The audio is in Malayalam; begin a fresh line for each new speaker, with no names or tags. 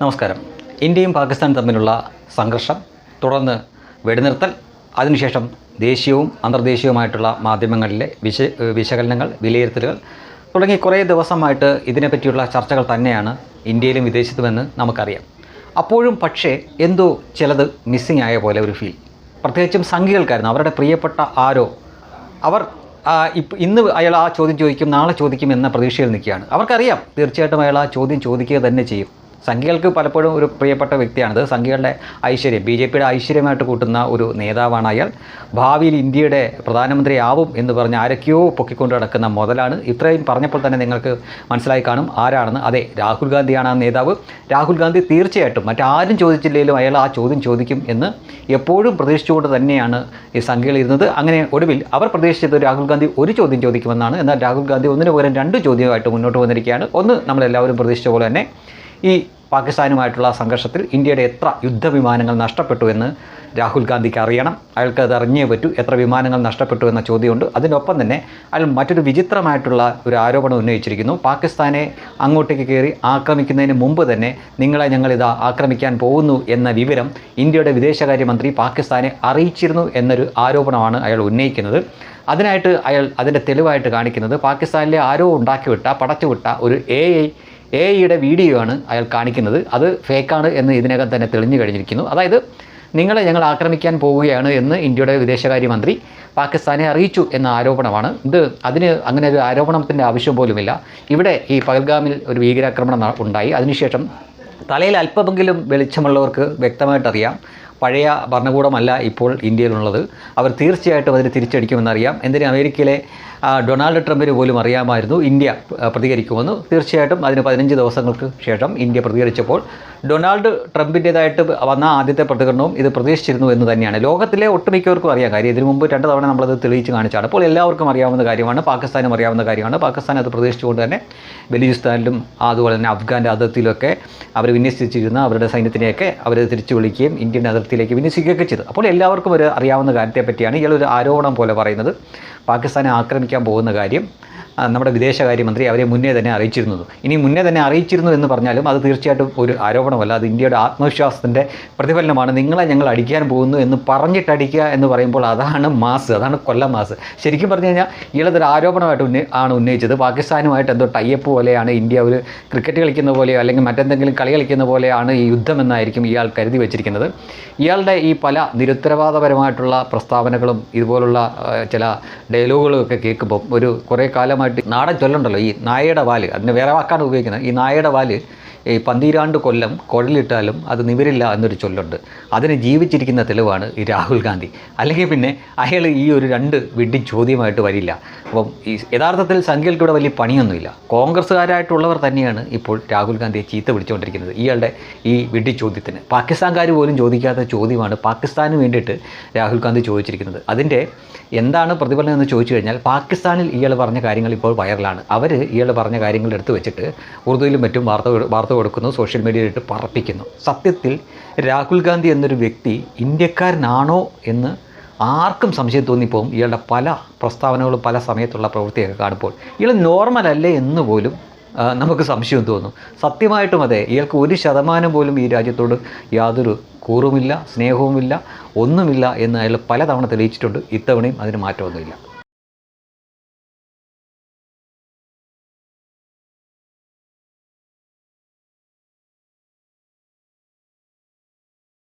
നമസ്കാരം. ഇന്ത്യയും പാകിസ്ഥാനും തമ്മിലുള്ള സംഘർഷം തുടർന്ന് വെടിനിർത്തൽ അതിനുശേഷം ദേശീയവും അന്തർദേശീയവുമായിട്ടുള്ള മാധ്യമങ്ങളിലെ വിശ വിശകലനങ്ങൾ വിലയിരുത്തലുകൾ തുടങ്ങി കുറേ ദിവസമായിട്ട് ഇതിനെപ്പറ്റിയുള്ള ചർച്ചകൾ തന്നെയാണ് ഇന്ത്യയിലും വിദേശത്തുമെന്ന് നമുക്കറിയാം. അപ്പോഴും പക്ഷേ എന്തോ ചിലത് മിസ്സിങ് ആയ പോലെ ഒരു ഫീൽ പ്രത്യേകിച്ചും സംഘികൾക്കായിരുന്നു. അവരുടെ പ്രിയപ്പെട്ട ആരോ അവർ ഇപ്പ ഇന്ന് അയാൾ ആ ചോദ്യം ചോദിക്കും നാളെ ചോദിക്കും എന്ന പ്രതീക്ഷയിൽ നിൽക്കുകയാണ്. അവർക്കറിയാം തീർച്ചയായിട്ടും അയാൾ ആ ചോദ്യം ചോദിക്കുക തന്നെ ചെയ്യും. സംഘികൾക്ക് പലപ്പോഴും ഒരു പ്രിയപ്പെട്ട വ്യക്തിയാണിത്. സംഘികളുടെ ഐശ്വര്യം ബി ജെ പിയുടെ ഐശ്വര്യമായിട്ട് കൂട്ടുന്ന ഒരു നേതാവാണ് അയാൾ. ഭാവിയിൽ ഇന്ത്യയുടെ പ്രധാനമന്ത്രിയാവും എന്ന് പറഞ്ഞ് ആരൊക്കെയോ പൊക്കിക്കൊണ്ട് നടക്കുന്ന മുതലാണ്. ഇത്രയും പറഞ്ഞപ്പോൾ തന്നെ നിങ്ങൾക്ക് മനസ്സിലായി കാണും ആരാണെന്ന്. അതെ രാഹുൽ ഗാന്ധിയാണ് ആ നേതാവ്. രാഹുൽ ഗാന്ധി തീർച്ചയായിട്ടും മറ്റാരും ചോദിച്ചില്ലെങ്കിലും അയാൾ ആ ചോദ്യം ചോദിക്കും എന്ന് എപ്പോഴും പ്രതീക്ഷിച്ചുകൊണ്ട് തന്നെയാണ് ഈ സംഘികൾ ഇരുന്നത്. അങ്ങനെ ഒടുവിൽ അവർ പ്രതീക്ഷിച്ചത് രാഹുൽ ഗാന്ധി ഒരു ചോദ്യം ചോദിക്കുമെന്നാണ്. എന്നാൽ രാഹുൽ ഗാന്ധി ഒന്നിനു പകരം രണ്ട് ചോദ്യമായിട്ട് മുന്നോട്ട് വന്നിരിക്കുകയാണ്. ഒന്ന് നമ്മളെല്ലാവരും പ്രതീക്ഷിച്ച പോലെ തന്നെ ഈ പാകിസ്ഥാനുമായിട്ടുള്ള സംഘർഷത്തിൽ ഇന്ത്യയുടെ എത്ര യുദ്ധവിമാനങ്ങൾ നഷ്ടപ്പെട്ടു എന്ന് രാഹുൽ ഗാന്ധിക്ക് അറിയണം. അയാൾക്ക് അത് അറിഞ്ഞേ പറ്റൂ. എത്ര വിമാനങ്ങൾ നഷ്ടപ്പെട്ടു എന്ന ചോദ്യമുണ്ട്. അതിനൊപ്പം തന്നെ അയാൾ മറ്റൊരു വിചിത്രമായിട്ടുള്ള ഒരു ആരോപണം ഉന്നയിച്ചിരിക്കുന്നു. പാകിസ്ഥാനെ അങ്ങോട്ടേക്ക് കയറി ആക്രമിക്കുന്നതിന് മുമ്പ് തന്നെ നിങ്ങളെ ഞങ്ങളിതാ ആക്രമിക്കാൻ പോകുന്നു എന്ന വിവരം ഇന്ത്യയുടെ വിദേശകാര്യമന്ത്രി പാകിസ്ഥാനെ അറിയിച്ചിരുന്നു എന്നൊരു ആരോപണമാണ് അയാൾ ഉന്നയിക്കുന്നത്. അതിനായിട്ട് അയാൾ അതിന്റെ തെളിവായിട്ട് കാണിക്കുന്നത് പാകിസ്ഥാനിലെ ആരോ ഉണ്ടാക്കിവിട്ട പടച്ചുവിട്ട ഒരു എ എ ഐയുടെ വീഡിയോ ആണ് അയാൾ കാണിക്കുന്നത്. അത് ഫേക്കാണ് എന്ന് ഇതിനകം തന്നെ തെളിഞ്ഞു കഴിഞ്ഞിരിക്കുന്നു. അതായത് നിങ്ങളെ ഞങ്ങൾ ആക്രമിക്കാൻ പോവുകയാണ് എന്ന് ഇന്ത്യയുടെ വിദേശകാര്യമന്ത്രി പാകിസ്ഥാനെ അറിയിച്ചു എന്ന ആരോപണമാണ്. ഇത് അതിന് അങ്ങനെ ഒരു ആരോപണത്തിന്റെ ആവശ്യം പോലുമില്ല. ഇവിടെ ഈ പകൽഗാമിൽ ഒരു ഭീകരാക്രമണം ഉണ്ടായി. അതിനുശേഷം തലയിൽ അല്പമെങ്കിലും വെളിച്ചമുള്ളവർക്ക് വ്യക്തമായിട്ടറിയാം. പഴയ ഭരണകൂടമല്ല ഇപ്പോൾ ഇന്ത്യയിലുള്ളത്. അവർ തീർച്ചയായിട്ടും അതിന് തിരിച്ചടിക്കുമെന്നറിയാം. എന്തിന് അമേരിക്കയിലെ ഡൊണാൾഡ് ട്രംപിന് പോലും അറിയാമായിരുന്നു ഇന്ത്യ പ്രതികരിക്കുമെന്ന്. തീർച്ചയായിട്ടും അതിന് പതിനഞ്ച് ദിവസങ്ങൾക്ക് ശേഷം ഇന്ത്യ പ്രതികരിച്ചപ്പോൾ ഡൊണാൾഡ് ട്രംപിന്റേതായിട്ട് വന്ന ആദ്യത്തെ പ്രതികരണവും ഇത് പ്രതീക്ഷിച്ചിരുന്നു എന്ന് തന്നെയാണ്. ലോകത്തിലെ ഒട്ടുമിക്കവർക്കും അറിയാം കാര്യം. ഇതിനു മുമ്പ് രണ്ട് തവണ നമ്മളത് തെളിയിച്ച് കാണിച്ചാണ്. അപ്പോൾ എല്ലാവർക്കും അറിയാവുന്ന കാര്യമാണ് പാകിസ്ഥാനും അറിയാവുന്ന കാര്യമാണ്. പാകിസ്ഥാൻ അത് പ്രതീക്ഷിച്ചുകൊണ്ട് തന്നെ ബലൂചിസ്ഥാനിലും അതുപോലെ തന്നെ അഫ്ഗാന്റെ അതിർത്തിയിലൊക്കെ അവർ വിന്യസിച്ചിരുന്ന അവരുടെ സൈന്യത്തിനെയൊക്കെ അവർ തിരിച്ചു വിളിക്കുകയും ഇന്ത്യൻ അതിർത്തിയിലേക്ക് വിന്യസിക്കുകയൊക്കെ ചെയ്തു. അപ്പോൾ എല്ലാവർക്കും ഒരു അറിയാവുന്ന കാര്യത്തെ പറ്റിയാണ് ഇയാൾ ഒരു ആരോപണം പോലെ പറയുന്നത്. പാകിസ്ഥാനെ ആക്രമിക്കാൻ പോകുന്ന കാര്യം നമ്മുടെ വിദേശകാര്യമന്ത്രി അവരെ മുന്നേ തന്നെ അറിയിച്ചിരുന്നത്. ഇനി മുന്നേ തന്നെ അറിയിച്ചിരുന്നു എന്ന് പറഞ്ഞാലും അത് തീർച്ചയായിട്ടും ഒരു ആരോപണമല്ല. അത് ഇന്ത്യയുടെ ആത്മവിശ്വാസത്തിന്റെ പ്രതിഫലനമാണ്. നിങ്ങളെ ഞങ്ങൾ അടിക്കാൻ പോകുന്നു എന്ന് പറഞ്ഞിട്ടടിക്കുക എന്ന് പറയുമ്പോൾ അതാണ് മാസ് അതാണ് കൊല്ലം മാസ്. ശരിക്കും പറഞ്ഞു കഴിഞ്ഞാൽ ഇയാളതൊരു ആരോപണമായിട്ട് ഉന്നയി ആണ് ഉന്നയിച്ചത്. പാകിസ്ഥാനുമായിട്ട് എന്തോ ടൈപ്പ് പോലെയാണ് ഇന്ത്യ ഒരു ക്രിക്കറ്റ് കളിക്കുന്ന പോലെയോ അല്ലെങ്കിൽ മറ്റെന്തെങ്കിലും കളി കളിക്കുന്ന പോലെയാണ് ഈ യുദ്ധം എന്നായിരിക്കും ഇയാൾ കരുതി വെച്ചിരിക്കുന്നത്. ഇയാളുടെ ഈ പല നിരുത്തരവാദപരമായിട്ടുള്ള പ്രസ്താവനകളും ഇതുപോലുള്ള ചില ഡയലോഗുകളും ഒക്കെ കേൾക്കുമ്പോൾ ഒരു കുറേ കാലമായിട്ട് നാടൻ ചൊല്ലുണ്ടല്ലോ ഈ നായയുടെ വാൽ. അതിന് വേറെ വാക്കാണ് ഉപയോഗിക്കുന്നത്. ഈ നായയുടെ വാൽ ഈ പന്തിരാണ്ട് കൊല്ലം കുഴലിട്ടാലും അത് നിവരില്ല എന്നൊരു ചൊല്ലുണ്ട്. അതിന് ജീവിച്ചിരിക്കുന്ന തെളിവാണ് ഈ രാഹുൽ ഗാന്ധി. അല്ലെങ്കിൽ പിന്നെ അയാൾ ഈ ഒരു രണ്ട് വിഡ്ഢി ചോദ്യമായിട്ട് വരില്ല. അപ്പം ഈ യഥാർത്ഥത്തിൽ സംഖ്യകൾക്ക് ഇവിടെ വലിയ പണിയൊന്നുമില്ല. കോൺഗ്രസ്സുകാരായിട്ടുള്ളവർ തന്നെയാണ് ഇപ്പോൾ രാഹുൽ ഗാന്ധിയെ ചീത്ത പിടിച്ചുകൊണ്ടിരിക്കുന്നത് ഇയാളുടെ ഈ വിഡ്ഢി ചോദ്യത്തിന്. പാകിസ്ഥാൻകാർ പോലും ചോദിക്കാത്ത ചോദ്യമാണ് പാകിസ്ഥാന് വേണ്ടിയിട്ട് രാഹുൽ ഗാന്ധി ചോദിച്ചിരിക്കുന്നത്. അതിന്റെ എന്താണ് പ്രതിഫലനം എന്ന് ചോദിച്ചു കഴിഞ്ഞാൽ പാകിസ്ഥാനിൽ ഇയാൾ പറഞ്ഞ കാര്യങ്ങൾ ഇപ്പോൾ വൈറലാണ്. അവർ ഇയാൾ പറഞ്ഞ കാര്യങ്ങൾ എടുത്തു വെച്ചിട്ട് ഉറുദുവിലും മറ്റും വാർത്ത വാർത്ത കൊടുക്കുന്നു സോഷ്യൽ മീഡിയയിലിട്ട് പറപ്പിക്കുന്നു. സത്യത്തിൽ രാഹുൽ ഗാന്ധി എന്നൊരു വ്യക്തി ഇന്ത്യക്കാരനാണോ എന്ന് ആർക്കും സംശയം തോന്നിപ്പോകും. ഇയാളുടെ പല പ്രസ്താവനകളും പല സമയത്തുള്ള പ്രവൃത്തിയൊക്കെ കാണുമ്പോൾ ഇയാൾ നോർമൽ അല്ലേ എന്ന് പോലും നമുക്ക് സംശയം തോന്നും. സത്യമായിട്ടും അതെ ഇയാൾക്ക് ഒരു ശതമാനം പോലും ഈ രാജ്യത്തോട് യാതൊരു കൂറുമില്ല സ്നേഹവുമില്ല ഒന്നുമില്ല എന്ന് അയാൾ പലതവണ തെളിയിച്ചിട്ടുണ്ട്. ഇത്തവണയും അതിന് മാറ്റമൊന്നുമില്ല.